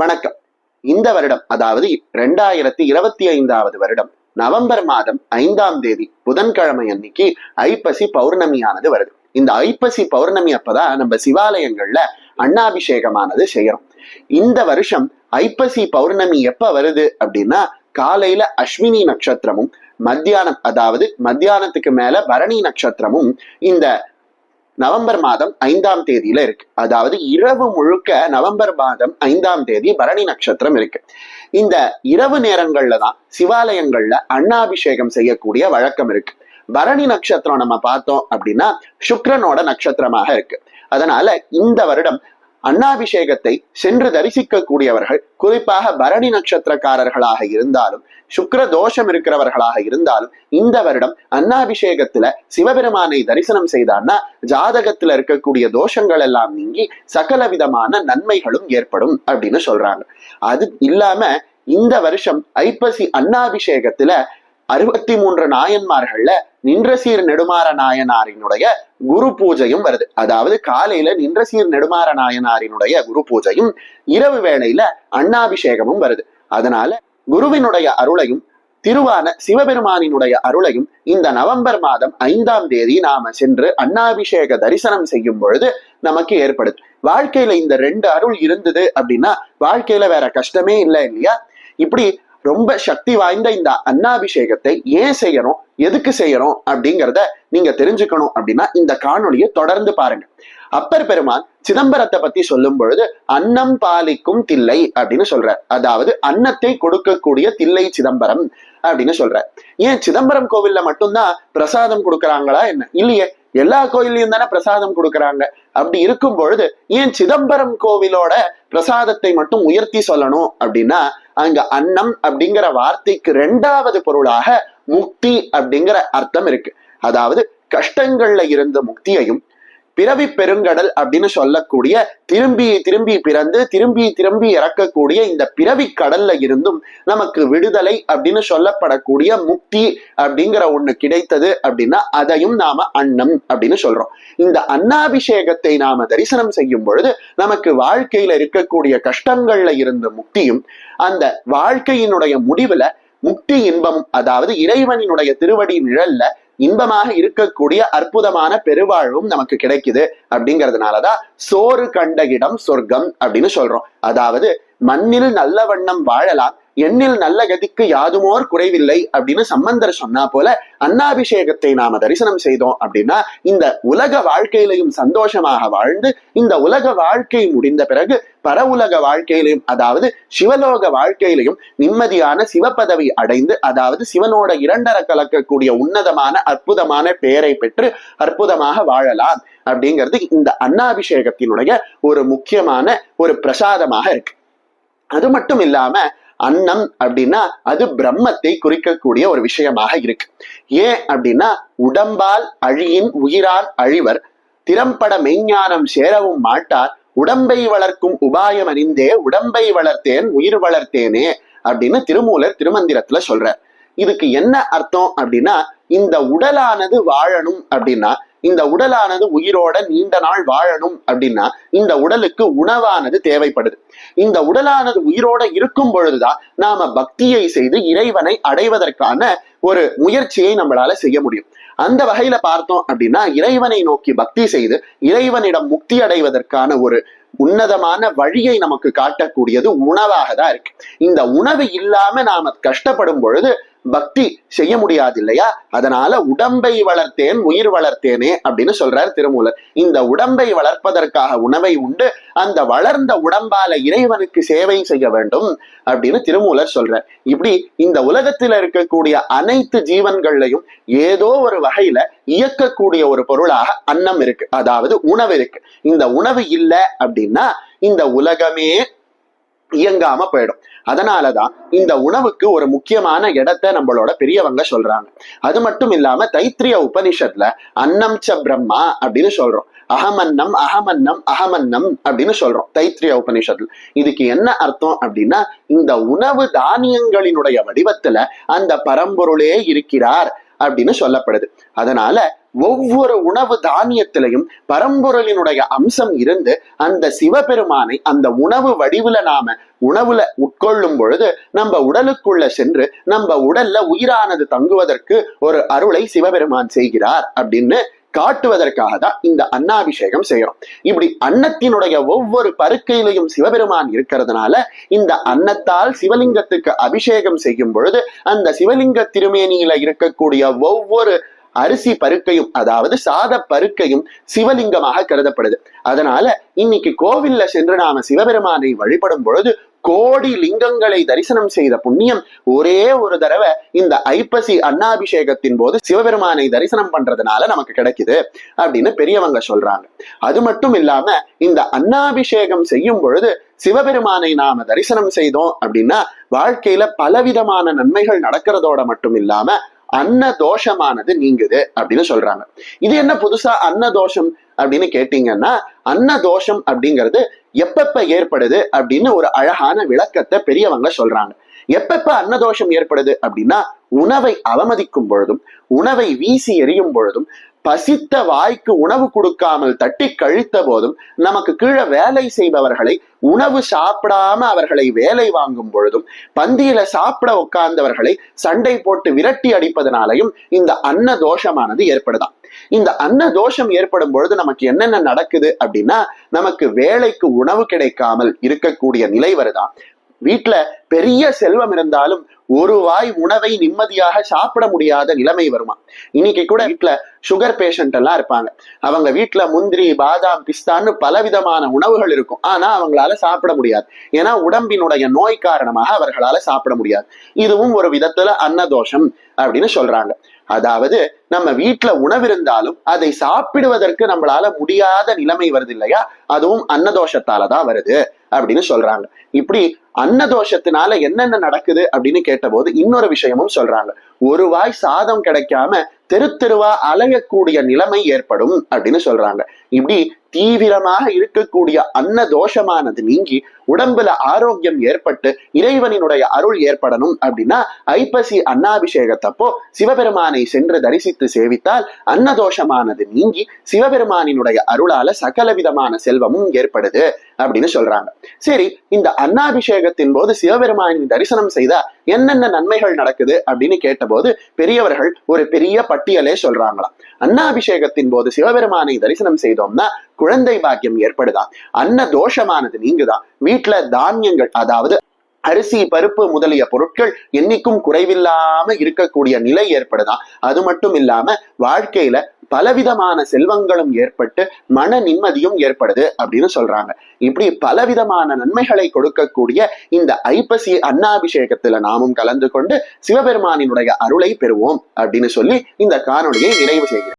வணக்கம். இந்த வருடம் அதாவது ரெண்டாயிரத்தி இருபத்தி ஐந்தாவது வருடம் நவம்பர் மாதம் ஐந்தாம் தேதி புதன்கிழமை அன்னைக்கு ஐப்பசி பௌர்ணமியானது வருது. இந்த ஐப்பசி பௌர்ணமி அப்பதான் நம்ம சிவாலயங்கள்ல அண்ணாபிஷேகமானது செய்யறோம். இந்த வருஷம் ஐப்பசி பௌர்ணமி எப்ப வருது அப்படின்னா காலையில அஸ்வினி நட்சத்திரமும் மத்தியானம் அதாவது மத்தியானத்துக்கு மேல பரணி நட்சத்திரமும் இந்த நவம்பர் மாதம் ஐந்தாம் தேதியில இருக்கு. அதாவது இரவு முழுக்க நவம்பர் மாதம் ஐந்தாம் தேதி பரணி நட்சத்திரம் இருக்கு. இந்த இரவு நேரங்கள்ல தான் சிவாலயங்கள்ல அண்ணாபிஷேகம் செய்யக்கூடிய வழக்கம் இருக்கு. பரணி நட்சத்திரம் நம்ம பார்த்தோம் அப்படின்னா சுக்ரனோட நட்சத்திரமாக இருக்கு. அதனால இந்த வருடம் அண்ணாபிஷேகத்தை சென்று தரிசிக்க கூடியவர்கள் குறிப்பாக பரணி நட்சத்திரக்காரர்களாக இருந்தாலும் சுக்கர தோஷம் இருக்கிறவர்களாக இருந்தாலும் இந்த வருடம் அண்ணாபிஷேகத்துல சிவபெருமானை தரிசனம் செய்தான்னா ஜாதகத்துல இருக்கக்கூடிய தோஷங்கள் எல்லாம் நீங்கி சகல விதமான நன்மைகளும் ஏற்படும் அப்படின்னு சொல்றாங்க. அது இல்லாம இந்த வருஷம் ஐப்பசி அண்ணாபிஷேகத்துல அறுபத்தி மூன்று நாயன்மார்கள்ல நின்றசீர் நெடுமாற நாயனாரினுடைய குரு பூஜையும் வருது. அதாவது காலையில நின்றசீர் நெடுமாற நாயனாரினுடைய குரு பூஜையும் இரவு வேளையில அண்ணாபிஷேகமும் வருது. அதனால குருவினுடைய அருளையும் திருவான சிவபெருமானினுடைய அருளையும் இந்த நவம்பர் மாதம் ஐந்தாம் தேதி நாம சென்று அண்ணாபிஷேக தரிசனம் செய்யும் பொழுது நமக்கு ஏற்படுது. வாழ்க்கையில இந்த ரெண்டு அருள் இருந்தது அப்படின்னா வாழ்க்கையில வேற கஷ்டமே இல்லை இல்லையா? இப்படி ரொம்ப சக்தி வாய்ந்த இந்த அன்னாபிஷேகத்தை ஏன் செய்யறோம் எதுக்கு செய்யறோம் அப்படிங்கிறத நீங்க தெரிஞ்சுக்கணும் அப்படின்னா இந்த காணொலியை தொடர்ந்து பாருங்க. அப்பர் பெருமான் சிதம்பரத்தை பத்தி சொல்லும் பொழுது அன்னம் பாலிக்கும் தில்லை அப்படின்னு சொல்ற அதாவது அன்னத்தை கொடுக்கக்கூடிய தில்லை சிதம்பரம் அப்படின்னு சொல்ற ஏன் சிதம்பரம் கோவில்ல மட்டும்தான் பிரசாதம் கொடுக்கறாங்களா என்ன? இல்லையே. எல்லா கோயிலையும் தானே பிரசாதம் கொடுக்கறாங்க. அப்படி இருக்கும் பொழுது ஏன் சிதம்பரம் கோவிலோட பிரசாதத்தை மட்டும் உயர்த்தி சொல்லணும் அப்படின்னா அங்க அன்னம் அப்படிங்கிற வார்த்தைக்கு ரெண்டாவது பொருளாக முக்தி அப்படிங்கிற அர்த்தம் இருக்கு. அதாவது கஷ்டங்கள்ல இருந்த முக்தியையும் பிறவி பெருங்கடல் அப்படின்னு சொல்லக்கூடிய திரும்பி திரும்பி பிறந்து திரும்பி திரும்பி இறக்கக்கூடிய இந்த பிறவி கடல்ல இருந்தும் நமக்கு விடுதலை அப்படின்னு சொல்லப்படக்கூடிய முக்தி அப்படிங்கிற ஒண்ணு கிடைத்தது அப்படின்னா அதையும் நாம அன்னம் அப்படின்னு சொல்றோம். இந்த அன்னாபிஷேகத்தை நாம தரிசனம் செய்யும் பொழுது நமக்கு வாழ்க்கையில இருக்கக்கூடிய கஷ்டங்கள்ல இருந்த முக்தியும் அந்த வாழ்க்கையினுடைய முடிவுல முக்தி இன்பம் அதாவது இறைவனினுடைய திருவடி நிழல்ல இன்பமாக இருக்கக்கூடிய அற்புதமான பெருவாழ்வும் நமக்கு கிடைக்குது அப்படிங்கிறதுனாலதான் சோறு கண்ட இடம் சொர்க்கம் அப்படின்னு சொல்றோம். அதாவது மண்ணில் நல்ல வண்ணம் வாழலாம் எண்ணில் நல்ல கதிக்கு யாதுமோர் குறைவில்லை அப்படின்னு சம்பந்தர் சொன்னா போல அன்னாபிஷேகத்தை நாம தரிசனம் செய்தோம் அப்படின்னா இந்த உலக வாழ்க்கையிலையும் சந்தோஷமாக வாழ்ந்து இந்த உலக வாழ்க்கை முடிந்த பிறகு பர உலக வாழ்க்கையிலையும் அதாவது சிவலோக வாழ்க்கையிலையும் நிம்மதியான சிவபதவி அடைந்து அதாவது சிவனோட இரண்டர கலக்கக்கூடிய உன்னதமான அற்புதமான பெயரை பெற்று அற்புதமாக வாழலாம் அப்படிங்கிறது இந்த அன்னாபிஷேகத்தினுடைய ஒரு முக்கியமான ஒரு பிரசாதமாக இருக்கு. அது மட்டும் இல்லாம அன்னம் அப்படின்னா அது பிரம்மத்தை குறிக்கக்கூடிய ஒரு விஷயமாக இருக்கு. ஏன் அப்படின்னா உடம்பால் அழியின் உயிரால் அழிவர். திறம்பட மெய்ஞானம் சேரவும் மாட்டார். உடம்பை வளர்க்கும் உபாயம் அறிந்தே உடம்பை வளர்த்தேன் உயிர் வளர்த்தேனே அப்படின்னு திருமூலர் திருமந்திரத்துல சொல்றார். இதுக்கு என்ன அர்த்தம் அப்படின்னா இந்த உடலானது வாழணும் அப்படின்னா இந்த உடலானது உயிரோட நீண்ட நாள் வாழணும் அப்படின்னா இந்த உடலுக்கு உணவானது தேவைப்படுது. இந்த உடலானது உயிரோட இருக்கும் பொழுதுதான் நாம பக்தியை செய்து இறைவனை அடைவதற்கான ஒரு முயற்சியை நம்மளால செய்ய முடியும். அந்த வகையில பார்த்தோம் அப்படின்னா இறைவனை நோக்கி பக்தி செய்து இறைவனிடம் முக்தி அடைவதற்கான ஒரு உன்னதமான வழியை நமக்கு காட்டக்கூடியது உணவாக தான் இருக்கு. இந்த உணவு இல்லாம நாம கஷ்டப்படும் பொழுது பக்தி செய்ய முடியாது இல்லையா அதனால உடம்பை வளர்த்தேன் உயிர் வளர்த்தேனே அப்படின்னு சொல்றார் திருமூலர். இந்த உடம்பை வளர்ப்பதற்காக உணவை உண்டு அந்த வளர்ந்த உடம்பால இறைவனுக்கு சேவை செய்ய வேண்டும் அப்படின்னு திருமூலர் சொல்றார். இப்படி இந்த உலகத்துல இருக்கக்கூடிய அனைத்து ஜீவன்கள்லையும் ஏதோ ஒரு வகையில இயக்கக்கூடிய ஒரு பொருளாக அன்னம் இருக்கு அதாவது உணவு இருக்கு. இந்த உணவு இல்லை அப்படின்னா இந்த உலகமே இயங்காம போயிடும். அதனாலதான் இந்த உணவுக்கு ஒரு முக்கியமான இடத்தை நம்மளோட பெரியவங்க சொல்றாங்க. அது மட்டும் இல்லாம தைத்திரிய உபனிஷத்துல அன்னம் ச பிரம்மா அப்படின்னு சொல்றோம். அகமன்னம் அகமன்னம் அகமன்னம் அப்படின்னு சொல்றோம் தைத்திரிய உபனிஷத்துல. இதுக்கு என்ன அர்த்தம் அப்படின்னா இந்த உணவு தானியங்களினுடைய வடிவத்துல அந்த பரம்பொருளே இருக்கிறார் அப்படின்னு சொல்லப்படுது. அதனால ஒவ்வொரு உணவு தானியத்திலையும் பரம்பொருளினுடைய அம்சம் இருந்து அந்த சிவபெருமானை அந்த உணவு வடிவுல நாம உணவுல உட்கொள்ளும் பொழுது நம்ம உடலுக்குள்ள சென்று நம்ம உடல்ல உயிரானது தங்குவதற்கு ஒரு அருளை சிவபெருமான் செய்கிறார் அப்படின்னு காட்டுவதற்காக தான் இந்த அன்னாபிஷேகம் செய்யறோம். இப்படி அன்னத்தினுடைய ஒவ்வொரு பருக்கையிலையும் சிவபெருமான் இருக்கிறதுனால இந்த அன்னத்தால் சிவலிங்கத்துக்கு அபிஷேகம் செய்யும் பொழுது அந்த சிவலிங்க திருமேனியில இருக்கக்கூடிய ஒவ்வொரு அரிசி பருக்கையும் அதாவது சாத பருக்கையும் சிவலிங்கமாக கருதப்படுது. அதனால இன்னைக்கு கோவில்ல சென்று நாம சிவபெருமானை வழிபடும் பொழுது கோடி லிங்கங்களை தரிசனம் செய்த புண்ணியம் ஒரே ஒரு தடவை இந்த ஐப்பசி அன்னாபிஷேகத்தின் போது சிவபெருமானை தரிசனம் பண்றதுனால நமக்கு கிடைக்குது அப்படின்னு பெரியவங்க சொல்றாங்க. அது மட்டும் இல்லாம இந்த அன்னாபிஷேகம் செய்யும் பொழுது சிவபெருமானை நாம தரிசனம் செய்தோம் அப்படின்னா வாழ்க்கையில பலவிதமான நன்மைகள் நடக்கிறதோட மட்டும் இல்லாம அன்ன தோஷமானது நீங்குது அப்படின்னு சொல்றாங்க. இது என்ன புதுசா அன்ன தோஷம் அப்படின்னு கேட்டீங்கன்னா அன்ன தோஷம் அப்படிங்கிறது எப்பப்ப ஏற்படுது அப்படின்னு ஒரு அழகான விளக்கத்தை பெரியவங்க சொல்றாங்க. எப்பப்ப அன்னதோஷம் ஏற்படுது அப்படின்னா உணவை அவமதிக்கும் பொழுதும் உணவை வீசி எறியும் பொழுதும் பசித்த வாய்க்கு உணவு கொடுக்காமல் தட்டி கழித்த போதும் நமக்கு கீழே வேலை செய்பவர்களை உணவு சாப்பிடாம அவர்களை வேலை வாங்கும் பொழுதும் பந்தியில சாப்பிட உட்கார்ந்தவர்களை சண்டை போட்டு விரட்டி அடிப்பதனாலையும் இந்த அன்ன தோஷமானது ஏற்படுதான். இந்த அன்ன தோஷம் ஏற்படும் பொழுது நமக்கு என்னென்ன நடக்குது அப்படின்னா நமக்கு வேலைக்கு உணவு கிடைக்காமல் இருக்கக்கூடிய நிலை வருதான். வீட்டுல பெரிய செல்வம் இருந்தாலும் ஒரு வாய் உணவை நிம்மதியாக சாப்பிட முடியாத நிலைமை வருமா? இன்னைக்கு கூட வீட்டுல சுகர் பேஷண்ட் எல்லாம் இருப்பாங்க. அவங்க வீட்டுல முந்திரி பாதாம் பிஸ்தான்னு பலவிதமான உணவுகள் இருக்கும். ஆனா அவங்களால சாப்பிட முடியாது. ஏன்னா உடம்பினுடைய நோய் காரணமாக அவர்களால சாப்பிட முடியாது. இதுவும் ஒரு விதத்துல அன்னதோஷம் அப்படின்னு சொல்றாங்க. அதாவது நம்ம வீட்டுல உணவு இருந்தாலும் அதை சாப்பிடுவதற்கு நம்மளால முடியாத நிலைமை வருது இல்லையா? அதுவும் அன்னதோஷத்தால தான் வருது. அப்படின்னு சொல்றாங்க. இப்படி அன்னதோஷத்தினால என்னென்ன நடக்குது அப்படின்னு கேட்டபோது இன்னொரு விஷயமும் சொல்றாங்க. ஒரு வாய் சாதம் கிடைக்காம தெரு தெருவா அலையக்கூடிய நிலைமை ஏற்படும் அப்படின்னு சொல்றாங்க. இப்படி தீவிரமாக இருக்கக்கூடிய அன்ன தோஷமானது நீங்கி உடம்புல ஆரோக்கியம் ஏற்பட்டு இறைவனினுடைய அருள் ஏற்படணும் அப்படின்னா ஐப்பசி அன்னாபிஷேகத்தப்போ சிவபெருமானை சென்று தரிசித்து சேவித்தால் அன்னதோஷமானது நீங்கி சிவபெருமானினுடைய அருளால சகல விதமான செல்வமும் ஏற்படுது அப்படின்னு சொல்றாங்க. சரி இந்த அன்னாபிஷேகத்தின் போது சிவபெருமானின் தரிசனம் செய்தா என்னென்ன நன்மைகள் நடக்குது அப்படின்னு கேட்டபோது பெரியவர்கள் ஒரு பெரிய பட்டியலே சொல்றாங்களாம். அன்னாபிஷேகத்தின் போது சிவபெருமானை தரிசனம் செய்தோம்னா குழந்தை பாக்கியம் ஏற்படுதா? அன்ன தோஷமானது நீங்குதா? வீட்டுல தானியங்கள் அதாவது அரிசி பருப்பு முதலிய பொருட்கள் என்னைக்கும் குறைவில்லாம இருக்கக்கூடிய நிலை ஏற்படுதான் அது மட்டும் இல்லாம வாழ்க்கையில பலவிதமான செல்வங்களும் ஏற்பட்டு மன நிம்மதியும் ஏற்படுது அப்படின்னு சொல்றாங்க. இப்படி பலவிதமான நன்மைகளை கொடுக்கக்கூடிய இந்த ஐப்பசி அன்னாபிஷேகத்துல நாமும் கலந்து கொண்டு சிவபெருமானினுடைய அருளை பெறுவோம் அப்படின்னு சொல்லி இந்த காணொலியை நிறைவு செய்கிறேன்.